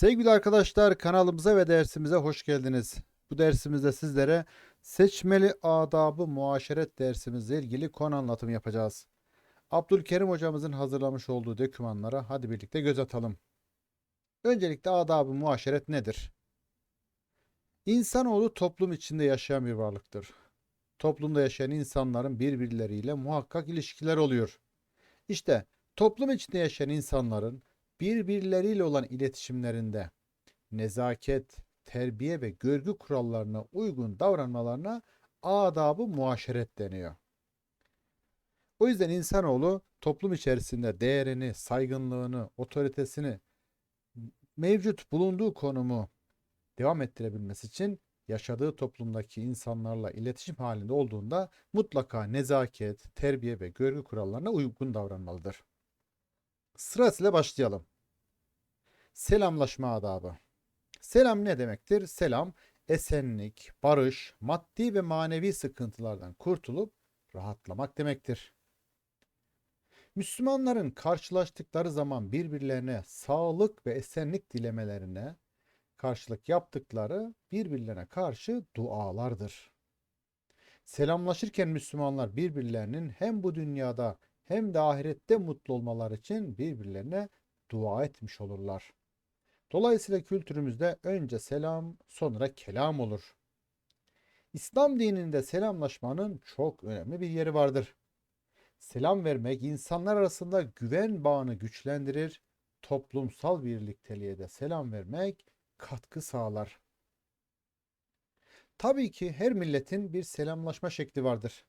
Sevgili arkadaşlar kanalımıza ve dersimize hoş geldiniz. Bu dersimizde sizlere seçmeli adabı muaşeret dersimizle ilgili konu anlatımı yapacağız. Abdülkerim hocamızın hazırlamış olduğu dokümanlara hadi birlikte göz atalım. Öncelikle adabı muaşeret nedir? İnsanoğlu toplum içinde yaşayan bir varlıktır. Toplumda yaşayan insanların birbirleriyle muhakkak ilişkiler oluyor. İşte toplum içinde yaşayan insanların birbirleriyle olan iletişimlerinde nezaket, terbiye ve görgü kurallarına uygun davranmalarına adabı muaşeret deniyor. O yüzden insanoğlu toplum içerisinde değerini, saygınlığını, otoritesini, mevcut bulunduğu konumu devam ettirebilmesi için yaşadığı toplumdaki insanlarla iletişim halinde olduğunda mutlaka nezaket, terbiye ve görgü kurallarına uygun davranmalıdır. Sırasıyla başlayalım. Selamlaşma adabı. Selam ne demektir? Selam, esenlik, barış, maddi ve manevi sıkıntılardan kurtulup rahatlamak demektir. Müslümanların karşılaştıkları zaman birbirlerine sağlık ve esenlik dilemelerine karşılık yaptıkları birbirlerine karşı dualardır. Selamlaşırken Müslümanlar birbirlerinin hem bu dünyada hem de ahirette mutlu olmaları için birbirlerine dua etmiş olurlar. Dolayısıyla kültürümüzde önce selam, sonra kelam olur. İslam dininde selamlaşmanın çok önemli bir yeri vardır. Selam vermek insanlar arasında güven bağını güçlendirir, toplumsal birlikteliğe de selam vermek katkı sağlar. Tabii ki her milletin bir selamlaşma şekli vardır.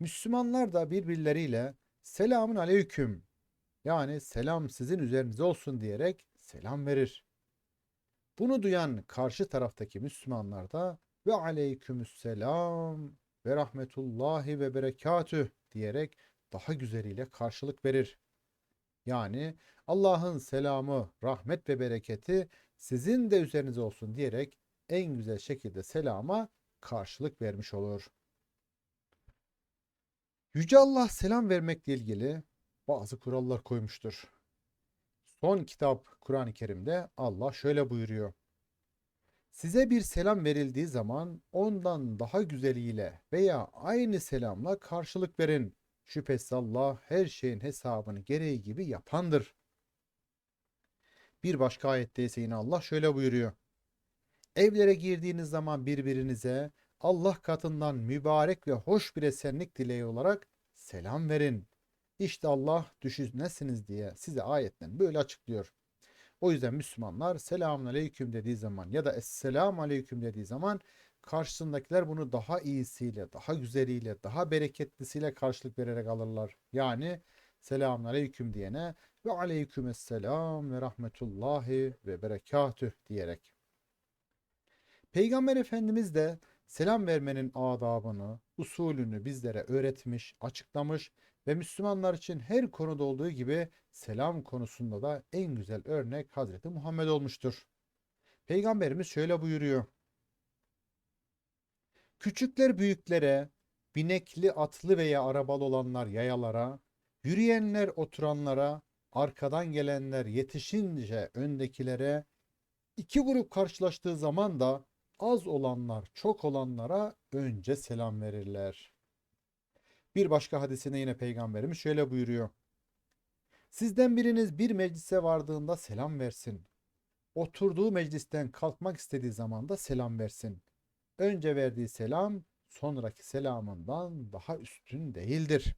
Müslümanlar da birbirleriyle selamun aleyküm yani selam sizin üzerinize olsun diyerek selam verir. Bunu duyan karşı taraftaki Müslümanlar da ve aleykümselam ve rahmetullahi ve berekatüh diyerek daha güzeliyle karşılık verir. Yani Allah'ın selamı, rahmet ve bereketi sizin de üzerinize olsun diyerek en güzel şekilde selama karşılık vermiş olur. Yüce Allah selam vermekle ilgili bazı kurallar koymuştur. Son kitap Kur'an-ı Kerim'de Allah şöyle buyuruyor. Size bir selam verildiği zaman ondan daha güzeliyle veya aynı selamla karşılık verin. Şüphesiz Allah her şeyin hesabını gereği gibi yapandır. Bir başka ayette ise yine Allah şöyle buyuruyor. Evlere girdiğiniz zaman birbirinize Allah katından mübarek ve hoş bir esenlik dileği olarak selam verin. İşte Allah düşünesiniz diye size ayetten böyle açıklıyor. O yüzden Müslümanlar selamun aleyküm dediği zaman ya da esselamu aleyküm dediği zaman karşısındakiler bunu daha iyisiyle, daha güzeliyle, daha bereketlisiyle karşılık vererek alırlar. Yani selamun aleyküm diyene ve aleykümesselam ve rahmetullahi ve berekatüh diyerek. Peygamber Efendimiz de selam vermenin adabını, usulünü bizlere öğretmiş, açıklamış ve Müslümanlar için her konuda olduğu gibi selam konusunda da en güzel örnek Hazreti Muhammed olmuştur. Peygamberimiz şöyle buyuruyor. Küçükler büyüklere, binekli atlı veya arabalı olanlar yayalara, yürüyenler oturanlara, arkadan gelenler yetişince öndekilere, iki grup karşılaştığı zaman da az olanlar çok olanlara önce selam verirler. Bir başka hadisinde yine peygamberimiz şöyle buyuruyor. Sizden biriniz bir meclise vardığında selam versin. Oturduğu meclisten kalkmak istediği zaman da selam versin. Önce verdiği selam sonraki selamından daha üstün değildir.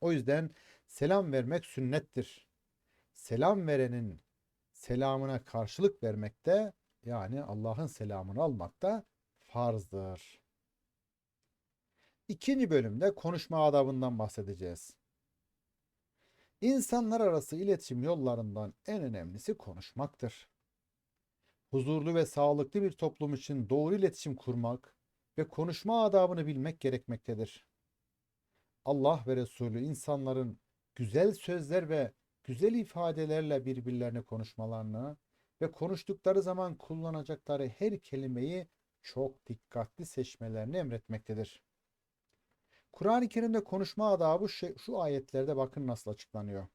O yüzden selam vermek sünnettir. Selam verenin selamına karşılık vermek de yani Allah'ın selamını almak da farzdır. İkinci bölümde konuşma adabından bahsedeceğiz. İnsanlar arası iletişim yollarından en önemlisi konuşmaktır. Huzurlu ve sağlıklı bir toplum için doğru iletişim kurmak ve konuşma adabını bilmek gerekmektedir. Allah ve Resulü insanların güzel sözler ve güzel ifadelerle birbirlerine konuşmalarını ve konuştukları zaman kullanacakları her kelimeyi çok dikkatli seçmelerini emretmektedir. Kur'an-ı Kerim'de konuşma adabı şu, şu ayetlerde bakın nasıl açıklanıyor.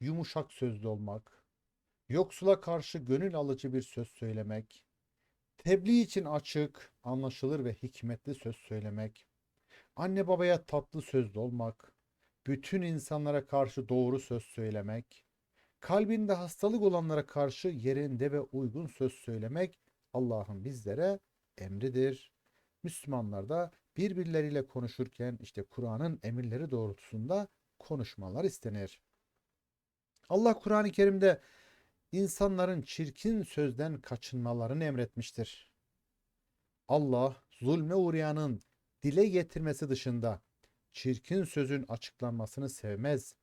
Yumuşak sözlü olmak, yoksula karşı gönül alıcı bir söz söylemek, tebliğ için açık, anlaşılır ve hikmetli söz söylemek, anne babaya tatlı sözlü olmak, bütün insanlara karşı doğru söz söylemek, kalbinde hastalık olanlara karşı yerinde ve uygun söz söylemek Allah'ın bizlere emridir. Müslümanlar da birbirleriyle konuşurken işte Kur'an'ın emirleri doğrultusunda konuşmalar istenir. Allah Kur'an-ı Kerim'de insanların çirkin sözden kaçınmalarını emretmiştir. Allah zulme uğrayanın dile getirmesi dışında çirkin sözün açıklanmasını sevmez.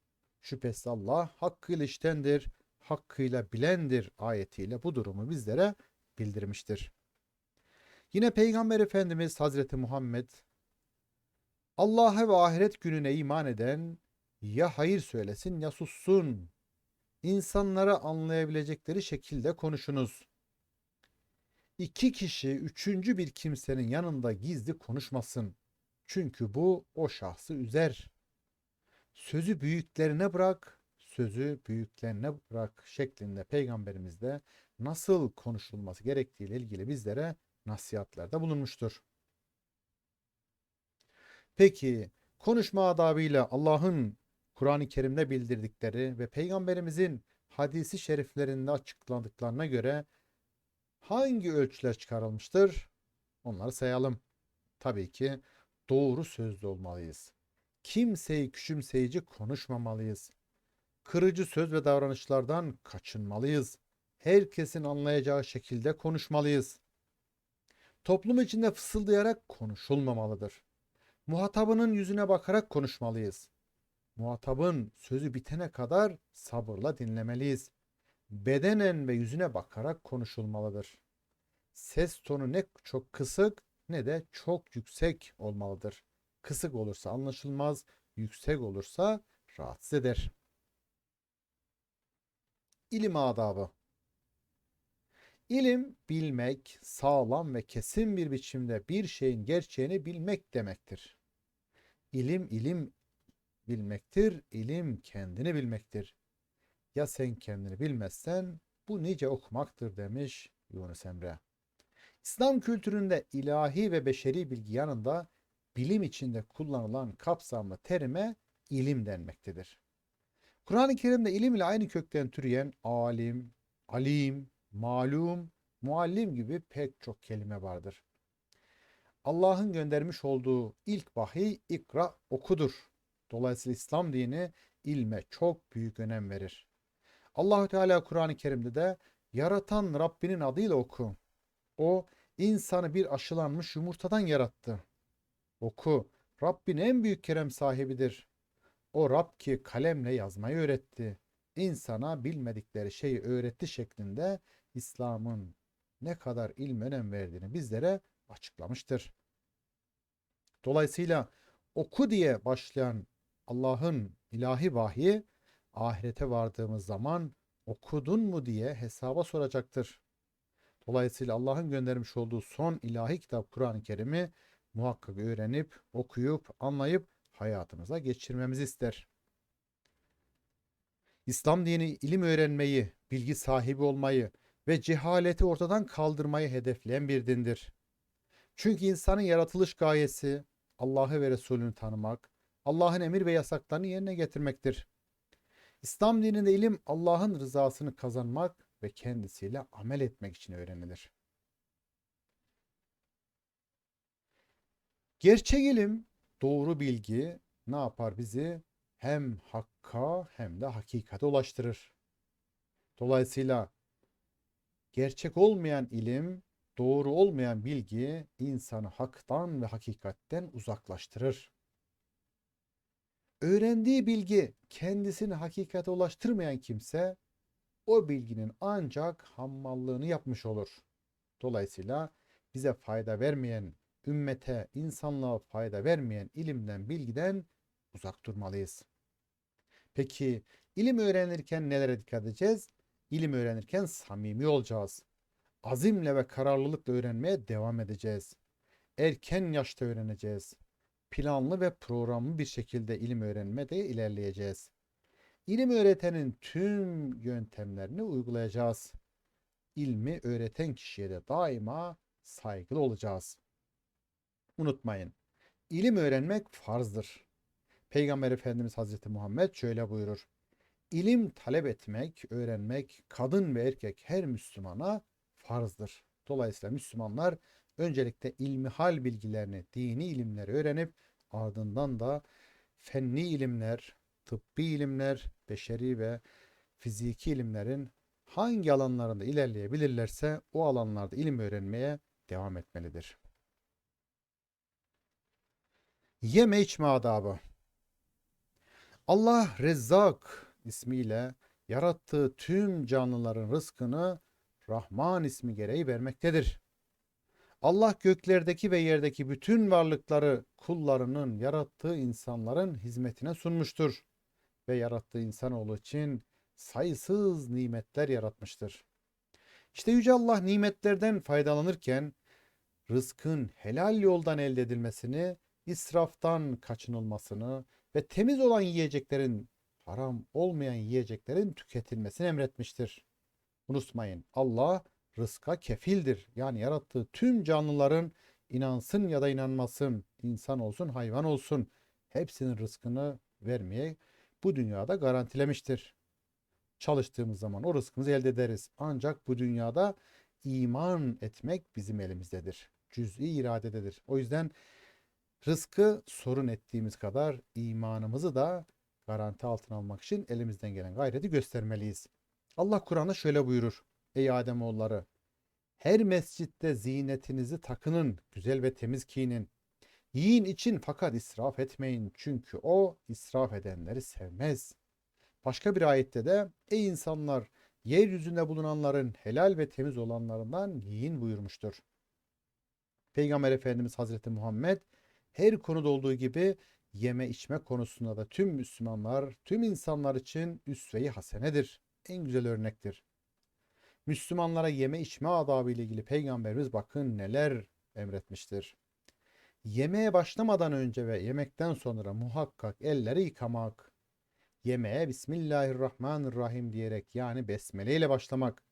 Şüphesiz Allah hakkıyla iştendir, hakkıyla bilendir ayetiyle bu durumu bizlere bildirmiştir. Yine Peygamber Efendimiz Hazreti Muhammed Allah'a ve ahiret gününe iman eden ya hayır söylesin ya sussun. İnsanlara anlayabilecekleri şekilde konuşunuz. İki kişi üçüncü bir kimsenin yanında gizli konuşmasın. Çünkü bu o şahsı üzer. Sözü büyüklerine bırak, sözü büyüklerine bırak şeklinde peygamberimiz de nasıl konuşulması gerektiği ile ilgili bizlere nasihatlerde bulunmuştur. Peki konuşma adabıyla Allah'ın Kur'an-ı Kerim'de bildirdikleri ve peygamberimizin hadisi şeriflerinde açıkladıklarına göre hangi ölçüler çıkarılmıştır? Onları sayalım. Tabii ki doğru sözlü olmalıyız. Kimseyi küçümseyici konuşmamalıyız. Kırıcı söz ve davranışlardan kaçınmalıyız. Herkesin anlayacağı şekilde konuşmalıyız. Toplum içinde fısıldayarak konuşulmamalıdır. Muhatabının yüzüne bakarak konuşmalıyız. Muhatabın sözü bitene kadar sabırla dinlemeliyiz. Bedenen ve yüzüne bakarak konuşulmalıdır. Ses tonu ne çok kısık ne de çok yüksek olmalıdır. Kısık olursa anlaşılmaz, yüksek olursa rahatsız eder. İlim adabı İlim bilmek, sağlam ve kesin bir biçimde bir şeyin gerçeğini bilmek demektir. İlim ilim bilmektir, ilim kendini bilmektir. Ya sen kendini bilmezsen bu nice okumaktır demiş Yunus Emre. İslam kültüründe ilahi ve beşeri bilgi yanında bilim içinde kullanılan kapsamlı terime ilim denmektedir. Kur'an-ı Kerim'de ilim ile aynı kökten türeyen alim, alim, malum, muallim gibi pek çok kelime vardır. Allah'ın göndermiş olduğu ilk vahiy ikra okudur. Dolayısıyla İslam dini ilme çok büyük önem verir. Allahü Teala Kur'an-ı Kerim'de de yaratan Rabbinin adıyla oku. O insanı bir aşılanmış yumurtadan yarattı. Oku. Rabbin en büyük kerem sahibidir. O Rab ki kalemle yazmayı öğretti. İnsana bilmedikleri şeyi öğretti şeklinde İslam'ın ne kadar ilm önem verdiğini bizlere açıklamıştır. Dolayısıyla oku diye başlayan Allah'ın ilahi vahyi ahirete vardığımız zaman okudun mu diye hesaba soracaktır. Dolayısıyla Allah'ın göndermiş olduğu son ilahi kitap Kur'an-ı Kerim'i muhakkak öğrenip, okuyup, anlayıp hayatımıza geçirmemizi ister. İslam dini ilim öğrenmeyi, bilgi sahibi olmayı ve cehaleti ortadan kaldırmayı hedefleyen bir dindir. Çünkü insanın yaratılış gayesi Allah'ı ve Resulünü tanımak, Allah'ın emir ve yasaklarını yerine getirmektir. İslam dininde ilim Allah'ın rızasını kazanmak ve kendisiyle amel etmek için öğrenilir. Gerçek ilim, doğru bilgi ne yapar bizi? Hem hakka hem de hakikate ulaştırır. Dolayısıyla gerçek olmayan ilim, doğru olmayan bilgi insanı haktan ve hakikatten uzaklaştırır. Öğrendiği bilgi kendisini hakikate ulaştırmayan kimse o bilginin ancak hammallığını yapmış olur. Dolayısıyla bize fayda vermeyen, ümmete, insanlığa fayda vermeyen ilimden, bilgiden uzak durmalıyız. Peki ilim öğrenirken nelere dikkat edeceğiz? İlim öğrenirken samimi olacağız. Azimle ve kararlılıkla öğrenmeye devam edeceğiz. Erken yaşta öğreneceğiz. Planlı ve programlı bir şekilde ilim öğrenmede ilerleyeceğiz. İlim öğretenin tüm yöntemlerini uygulayacağız. İlmi öğreten kişiye de daima saygılı olacağız. Unutmayın, ilim öğrenmek farzdır. Peygamber Efendimiz Hazreti Muhammed şöyle buyurur. İlim talep etmek, öğrenmek kadın ve erkek her Müslümana farzdır. Dolayısıyla Müslümanlar öncelikle ilmihal bilgilerini, dini ilimleri öğrenip ardından da fenni ilimler, tıbbi ilimler, beşeri ve fiziki ilimlerin hangi alanlarında ilerleyebilirlerse o alanlarda ilim öğrenmeye devam etmelidir. Yeme içme adabı. Allah Rezzak ismiyle yarattığı tüm canlıların rızkını Rahman ismi gereği vermektedir. Allah göklerdeki ve yerdeki bütün varlıkları kullarının yarattığı insanların hizmetine sunmuştur ve yarattığı insanoğlu için sayısız nimetler yaratmıştır. İşte Yüce Allah nimetlerden faydalanırken rızkın helal yoldan elde edilmesini, israftan kaçınılmasını ve temiz olan yiyeceklerin haram olmayan yiyeceklerin tüketilmesini emretmiştir. Unutmayın Allah rızka kefildir. Yani yarattığı tüm canlıların inansın ya da inanmasın, insan olsun, hayvan olsun hepsinin rızkını vermeye bu dünyada garantilemiştir. Çalıştığımız zaman o rızkımızı elde ederiz. Ancak bu dünyada iman etmek bizim elimizdedir. Cüz'i iradededir. O yüzden rızkı sorun ettiğimiz kadar imanımızı da garanti altına almak için elimizden gelen gayreti göstermeliyiz. Allah Kur'an'da şöyle buyurur. Ey Ademoğulları! Her mescitte zinetinizi takının, güzel ve temiz giyinin. Yiyin için fakat israf etmeyin. Çünkü o israf edenleri sevmez. Başka bir ayette de ey insanlar yeryüzünde bulunanların helal ve temiz olanlarından yiyin buyurmuştur. Peygamber Efendimiz Hazreti Muhammed her konuda olduğu gibi yeme içme konusunda da tüm Müslümanlar, tüm insanlar için üsve-i hasenedir. En güzel örnektir. Müslümanlara yeme içme adabı ile ilgili peygamberimiz bakın neler emretmiştir. Yemeğe başlamadan önce ve yemekten sonra muhakkak elleri yıkamak. Yemeğe Bismillahirrahmanirrahim diyerek yani besmele ile başlamak.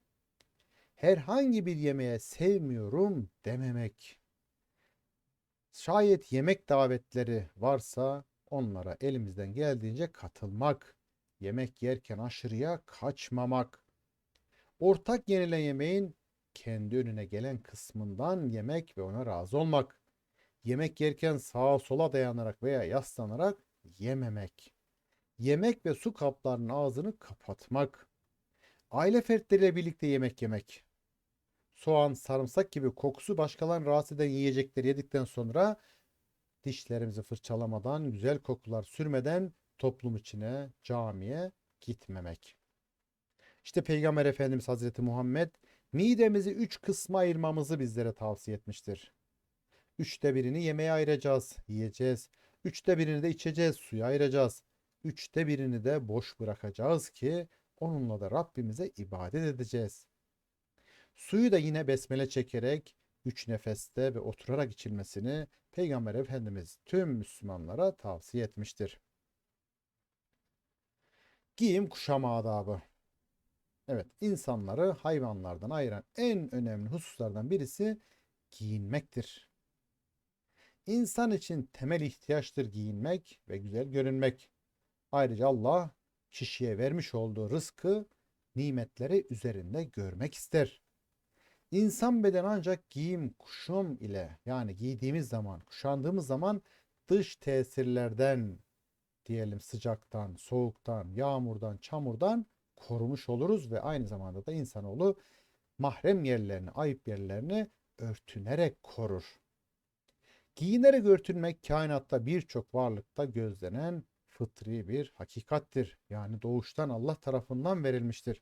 Herhangi bir yemeğe sevmiyorum dememek. Şayet yemek davetleri varsa onlara elimizden geldiğince katılmak. Yemek yerken aşırıya kaçmamak. Ortak yenilen yemeğin kendi önüne gelen kısmından yemek ve ona razı olmak. Yemek yerken sağa sola dayanarak veya yaslanarak yememek. Yemek ve su kaplarının ağzını kapatmak. Aile fertleriyle birlikte yemek yemek. Soğan, sarımsak gibi kokusu başkalarını rahatsız eden yiyecekleri yedikten sonra dişlerimizi fırçalamadan, güzel kokular sürmeden toplum içine, camiye gitmemek. İşte Peygamber Efendimiz Hazreti Muhammed midemizi üç kısma ayırmamızı bizlere tavsiye etmiştir. Üçte birini yemeğe ayıracağız, yiyeceğiz. Üçte birini de içeceğiz, suya ayıracağız. Üçte birini de boş bırakacağız ki onunla da Rabbimize ibadet edeceğiz. Suyu da yine besmele çekerek üç nefeste ve oturarak içilmesini Peygamber Efendimiz tüm Müslümanlara tavsiye etmiştir. Giyim kuşama adabı. Evet, insanları hayvanlardan ayıran en önemli hususlardan birisi giyinmektir. İnsan için temel ihtiyaçtır giyinmek ve güzel görünmek. Ayrıca Allah kişiye vermiş olduğu rızkı, nimetleri üzerinde görmek ister. İnsan beden ancak giyim, kuşum ile yani giydiğimiz zaman, kuşandığımız zaman dış tesirlerden diyelim sıcaktan, soğuktan, yağmurdan, çamurdan korumuş oluruz ve aynı zamanda da insanoğlu mahrem yerlerini, ayıp yerlerini örtünerek korur. Giyinerek örtünmek kainatta birçok varlıkta gözlenen fıtri bir hakikattir. Yani doğuştan Allah tarafından verilmiştir.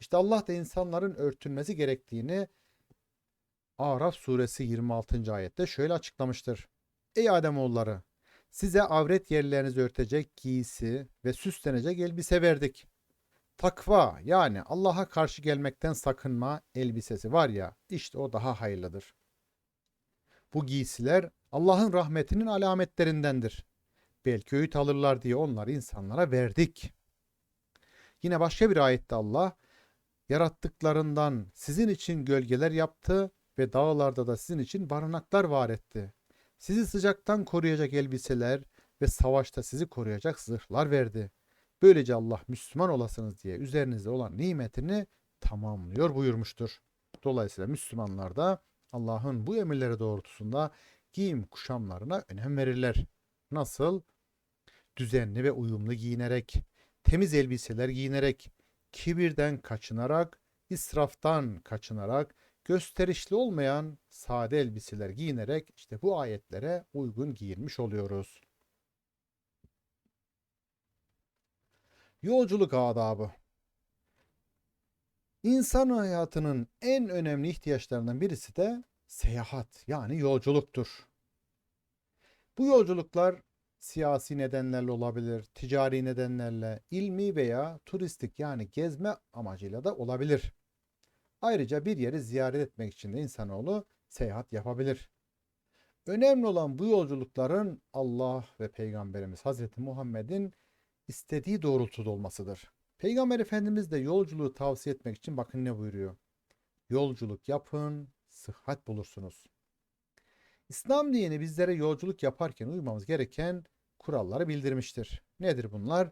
İşte Allah da insanların örtünmesi gerektiğini Araf suresi 26. ayette şöyle açıklamıştır. Ey Ademoğulları! Size avret yerlerinizi örtecek giysi ve süslenecek elbise verdik. Takva yani Allah'a karşı gelmekten sakınma elbisesi var ya işte o daha hayırlıdır. Bu giysiler Allah'ın rahmetinin alametlerindendir. Belki öğüt alırlar diye onları insanlara verdik. Yine başka bir ayette Allah yarattıklarından sizin için gölgeler yaptı ve dağlarda da sizin için barınaklar var etti. Sizi sıcaktan koruyacak elbiseler ve savaşta sizi koruyacak zırhlar verdi. Böylece Allah Müslüman olasınız diye üzerinizde olan nimetini tamamlıyor buyurmuştur. Dolayısıyla Müslümanlar da Allah'ın bu emirleri doğrultusunda giyim kuşamlarına önem verirler. Nasıl? Düzenli ve uyumlu giyinerek, temiz elbiseler giyinerek, kibirden kaçınarak, israftan kaçınarak, gösterişli olmayan sade elbiseler giyinerek işte bu ayetlere uygun giyinmiş oluyoruz. Yolculuk adabı. İnsan hayatının en önemli ihtiyaçlarından birisi de seyahat yani yolculuktur. Bu yolculuklar siyasi nedenlerle olabilir, ticari nedenlerle, ilmi veya turistik yani gezme amacıyla da olabilir. Ayrıca bir yeri ziyaret etmek için de insanoğlu seyahat yapabilir. Önemli olan bu yolculukların Allah ve Peygamberimiz Hazreti Muhammed'in istediği doğrultuda olmasıdır. Peygamber Efendimiz de yolculuğu tavsiye etmek için bakın ne buyuruyor. Yolculuk yapın, sıhhat bulursunuz. İslam dini bizlere yolculuk yaparken uymamız gereken kuralları bildirmiştir. Nedir bunlar?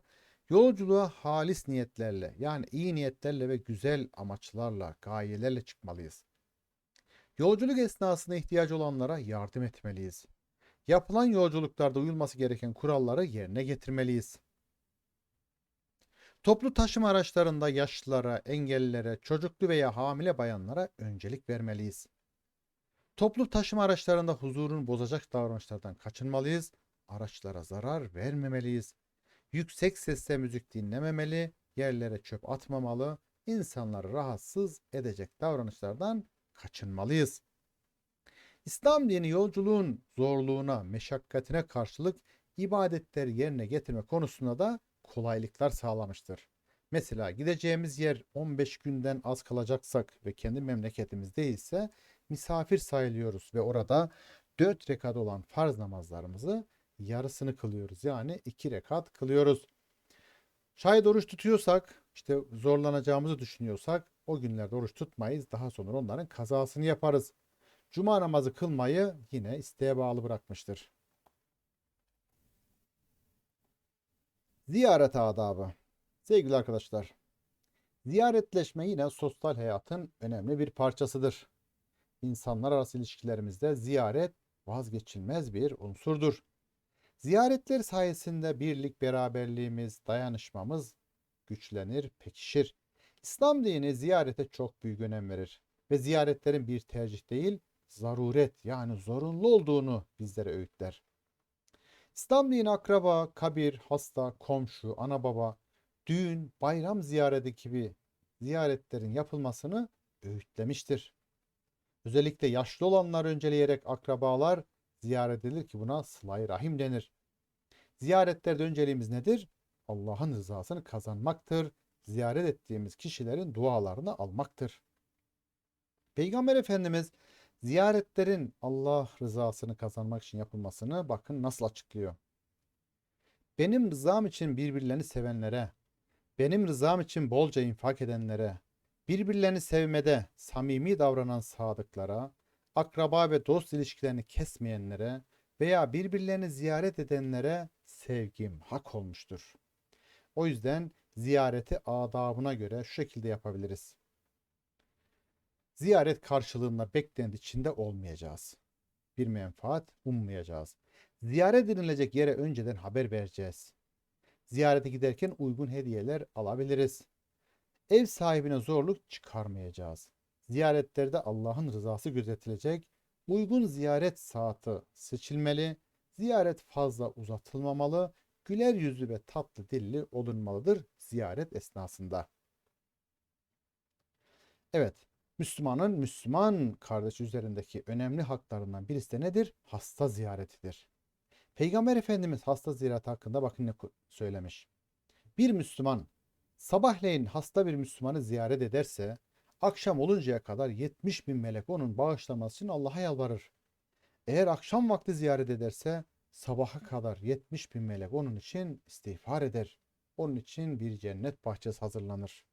Yolculuğa halis niyetlerle yani iyi niyetlerle ve güzel amaçlarla, gayelerle çıkmalıyız. Yolculuk esnasında ihtiyacı olanlara yardım etmeliyiz. Yapılan yolculuklarda uyulması gereken kuralları yerine getirmeliyiz. Toplu taşıma araçlarında yaşlılara, engellilere, çocuklu veya hamile bayanlara öncelik vermeliyiz. Toplu taşıma araçlarında huzurunu bozacak davranışlardan kaçınmalıyız. Araçlara zarar vermemeliyiz. Yüksek sesle müzik dinlememeli, yerlere çöp atmamalı, insanları rahatsız edecek davranışlardan kaçınmalıyız. İslam dini yolculuğun zorluğuna, meşakkatine karşılık ibadetleri yerine getirme konusunda da kolaylıklar sağlamıştır. Mesela gideceğimiz yer 15 günden az kalacaksak ve kendi memleketimiz değilse misafir sayılıyoruz ve orada 4 rekat olan farz namazlarımızı yarısını kılıyoruz. Yani 2 rekat kılıyoruz. Şayet oruç tutuyorsak, işte zorlanacağımızı düşünüyorsak o günlerde oruç tutmayız. Daha sonra onların kazasını yaparız. Cuma namazı kılmayı yine isteğe bağlı bırakmıştır. Ziyaret adabı. Sevgili arkadaşlar, ziyaretleşme yine sosyal hayatın önemli bir parçasıdır. İnsanlar arası ilişkilerimizde ziyaret vazgeçilmez bir unsurdur. Ziyaretler sayesinde birlik, beraberliğimiz, dayanışmamız güçlenir, pekişir. İslam dini ziyarete çok büyük önem verir ve ziyaretlerin bir tercih değil, zaruret yani zorunlu olduğunu bizlere öğütler. İslam dini akraba, kabir, hasta, komşu, ana baba, düğün, bayram ziyareti gibi ziyaretlerin yapılmasını öğütlemiştir. Özellikle yaşlı olanlar önceleyerek akrabalar ziyaret edilir ki buna sıla rahim denir. Ziyaretlerde önceliğimiz nedir? Allah'ın rızasını kazanmaktır. Ziyaret ettiğimiz kişilerin dualarını almaktır. Peygamber Efendimiz ziyaretlerin Allah rızasını kazanmak için yapılmasını bakın nasıl açıklıyor. Benim rızam için birbirlerini sevenlere, benim rızam için bolca infak edenlere, birbirlerini sevmede samimi davranan sadıklara, akraba ve dost ilişkilerini kesmeyenlere veya birbirlerini ziyaret edenlere sevgim hak olmuştur. O yüzden ziyareti adabına göre şu şekilde yapabiliriz. Ziyaret karşılığında beklenti içinde olmayacağız. Bir menfaat ummayacağız. Ziyaret edilecek yere önceden haber vereceğiz. Ziyarete giderken uygun hediyeler alabiliriz. Ev sahibine zorluk çıkarmayacağız. Ziyaretlerde Allah'ın rızası gözetilecek. Uygun ziyaret saati seçilmeli. Ziyaret fazla uzatılmamalı. Güler yüzlü ve tatlı dilli olunmalıdır ziyaret esnasında. Evet, Müslümanın Müslüman kardeş üzerindeki önemli haklarından birisi de nedir? Hasta ziyaretidir. Peygamber Efendimiz hasta ziyareti hakkında bakın ne söylemiş. Bir Müslüman sabahleyin hasta bir Müslümanı ziyaret ederse akşam oluncaya kadar 70 bin melek onun bağışlaması için Allah'a yalvarır. Eğer akşam vakti ziyaret ederse sabaha kadar 70 bin melek onun için istiğfar eder. Onun için bir cennet bahçesi hazırlanır.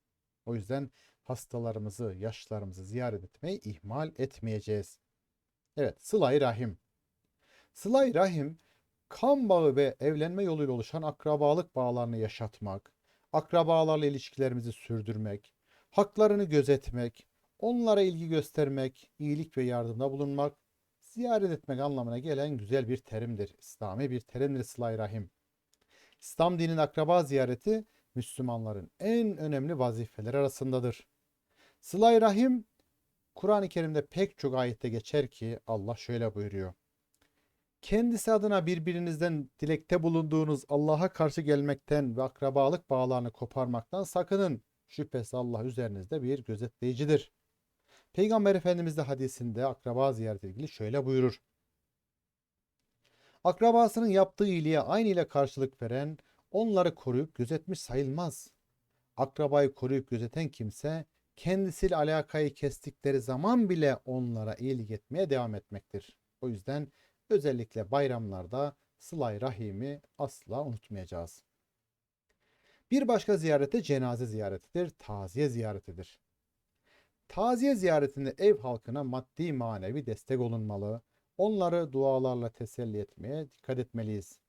O yüzden hastalarımızı, yaşlılarımızı ziyaret etmeyi ihmal etmeyeceğiz. Evet, sıla-i rahim. Sıla-i rahim, kan bağı ve evlenme yoluyla oluşan akrabalık bağlarını yaşatmak, akrabalarla ilişkilerimizi sürdürmek, haklarını gözetmek, onlara ilgi göstermek, iyilik ve yardımda bulunmak, ziyaret etmek anlamına gelen güzel bir terimdir. İslami bir terimdir sıla-i rahim. İslam dininin akraba ziyareti Müslümanların en önemli vazifeleri arasındadır. Sıla-i rahim Kur'an-ı Kerim'de pek çok ayette geçer ki Allah şöyle buyuruyor. Kendisi adına birbirinizden dilekte bulunduğunuz Allah'a karşı gelmekten ve akrabalık bağlarını koparmaktan sakının. Şüphesiz Allah üzerinizde bir gözetleyicidir. Peygamber Efendimiz de hadisinde akraba ziyareti ilgili şöyle buyurur. Akrabasının yaptığı iyiliğe aynı ile karşılık veren onları koruyup gözetmiş sayılmaz. Akrabayı koruyup gözeten kimse kendisiyle alakayı kestikleri zaman bile onlara iyilik etmeye devam etmektir. O yüzden özellikle bayramlarda sıla rahimi asla unutmayacağız. Bir başka ziyarete cenaze ziyaretidir, taziye ziyaretidir. Taziye ziyaretinde ev halkına maddi manevi destek olunmalı, onları dualarla teselli etmeye dikkat etmeliyiz.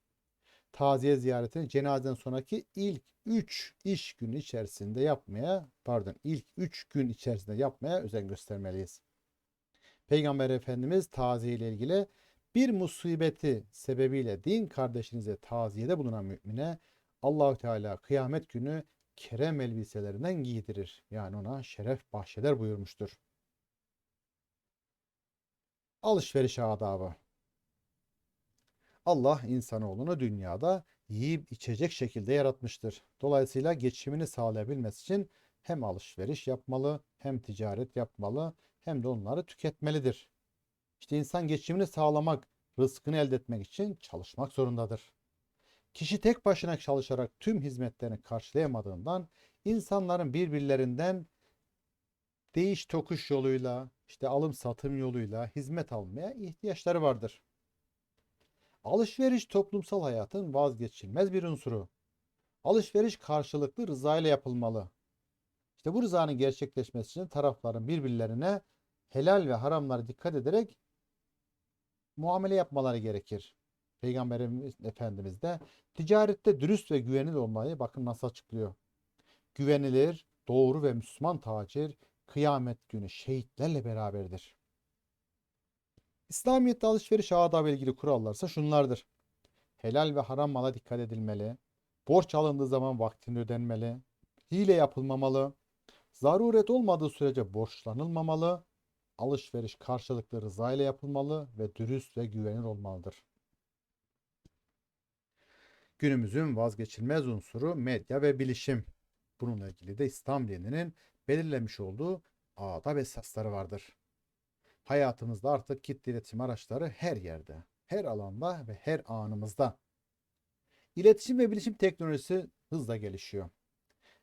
Taziye ziyaretini cenazeden sonraki ilk 3 iş günü içerisinde yapmaya, pardon ilk 3 gün içerisinde yapmaya özen göstermeliyiz. Peygamber Efendimiz taziye ile ilgili bir musibeti sebebiyle din kardeşinize taziyede bulunan mümine Allahü Teala kıyamet günü kerem elbiselerinden giydirir. Yani ona şeref bahşeder buyurmuştur. Alışveriş adabı. Allah insanoğlunu dünyada yiyip içecek şekilde yaratmıştır. Dolayısıyla geçimini sağlayabilmesi için hem alışveriş yapmalı, hem ticaret yapmalı, hem de onları tüketmelidir. İşte insan geçimini sağlamak, rızkını elde etmek için çalışmak zorundadır. Kişi tek başına çalışarak tüm hizmetlerini karşılayamadığından insanların birbirlerinden değiş tokuş yoluyla, işte alım satım yoluyla hizmet almaya ihtiyaçları vardır. Alışveriş toplumsal hayatın vazgeçilmez bir unsuru. Alışveriş karşılıklı rıza ile yapılmalı. İşte bu rızanın gerçekleşmesi için tarafların birbirlerine helal ve haramlara dikkat ederek muamele yapmaları gerekir. Peygamberimiz Efendimiz de ticarette dürüst ve güvenilir olmayı bakın nasıl açıklıyor. Güvenilir, doğru ve Müslüman tacir kıyamet günü şehitlerle beraberdir. İslamiyet'te alışveriş adabı ilgili kurallarsa şunlardır. Helal ve haram mala dikkat edilmeli. Borç alındığı zaman vaktinde ödenmeli. Hile yapılmamalı. Zaruret olmadığı sürece borçlanılmamalı. Alışveriş karşılıklı rıza ile yapılmalı ve dürüst ve güvenilir olmalıdır. Günümüzün vazgeçilmez unsuru medya ve bilişim. Bununla ilgili de dininin belirlemiş olduğu adab esasları vardır. Hayatımızda artık kitle iletişim araçları her yerde, her alanda ve her anımızda. İletişim ve bilişim teknolojisi hızla gelişiyor.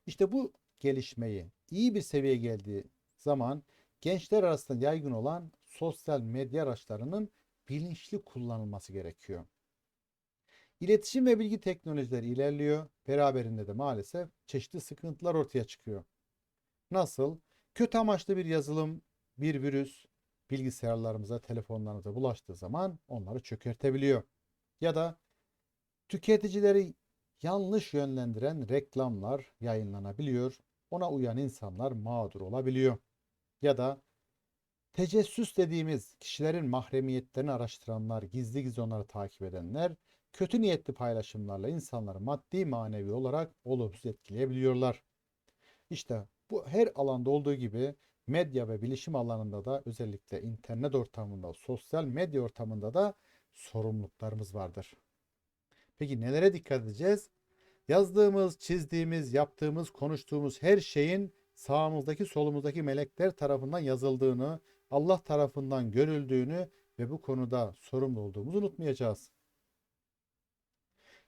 İşte bu gelişmeyi iyi bir seviyeye geldiği zaman gençler arasında yaygın olan sosyal medya araçlarının bilinçli kullanılması gerekiyor. İletişim ve bilgi teknolojileri ilerliyor. Beraberinde de maalesef çeşitli sıkıntılar ortaya çıkıyor. Nasıl? Kötü amaçlı bir yazılım, bir virüs bilgisayarlarımıza, telefonlarımıza bulaştığı zaman onları çökertebiliyor. Ya da tüketicileri yanlış yönlendiren reklamlar yayınlanabiliyor. Ona uyan insanlar mağdur olabiliyor. Ya da tecessüs dediğimiz kişilerin mahremiyetlerini araştıranlar, gizli gizli onları takip edenler kötü niyetli paylaşımlarla insanları maddi manevi olarak olumsuz etkileyebiliyorlar. İşte bu her alanda olduğu gibi medya ve bilişim alanında da özellikle internet ortamında, sosyal medya ortamında da sorumluluklarımız vardır. Peki nelere dikkat edeceğiz? Yazdığımız, çizdiğimiz, yaptığımız, konuştuğumuz her şeyin sağımızdaki solumuzdaki melekler tarafından yazıldığını, Allah tarafından görüldüğünü ve bu konuda sorumlu olduğumuzu unutmayacağız.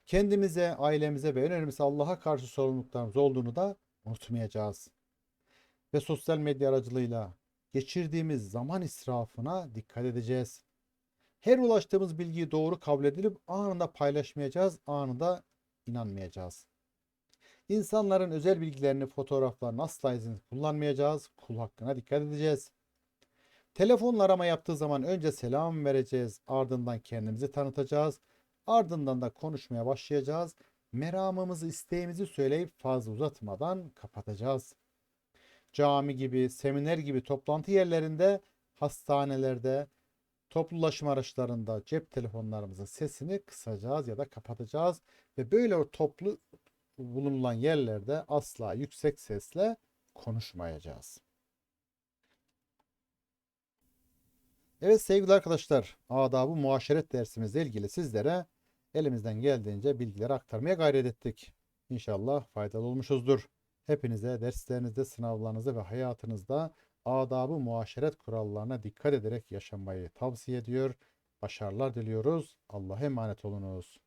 Kendimize, ailemize ve en önemlisi Allah'a karşı sorumluluklarımız olduğunu da unutmayacağız. Ve sosyal medya aracılığıyla geçirdiğimiz zaman israfına dikkat edeceğiz. Her ulaştığımız bilgiyi doğru kabul edilip anında paylaşmayacağız, anında inanmayacağız. İnsanların özel bilgilerini, fotoğraflarını asla izin kullanmayacağız. Kul hakkına dikkat edeceğiz. Telefonla arama yaptığı zaman önce selam vereceğiz. Ardından kendimizi tanıtacağız. Ardından da konuşmaya başlayacağız. Meramımızı, isteğimizi söyleyip fazla uzatmadan kapatacağız. Cami gibi, seminer gibi toplantı yerlerinde, hastanelerde, toplu ulaşım araçlarında cep telefonlarımızın sesini kısacağız ya da kapatacağız ve böyle o toplu bulunulan yerlerde asla yüksek sesle konuşmayacağız. Evet sevgili arkadaşlar, adabı muaşeret dersimizle ilgili sizlere elimizden geldiğince bilgileri aktarmaya gayret ettik. İnşallah faydalı olmuşuzdur. Hepinize derslerinizde, sınavlarınızda ve hayatınızda adabı muaşeret kurallarına dikkat ederek yaşamayı tavsiye ediyor. Başarılar diliyoruz. Allah'a emanet olunuz.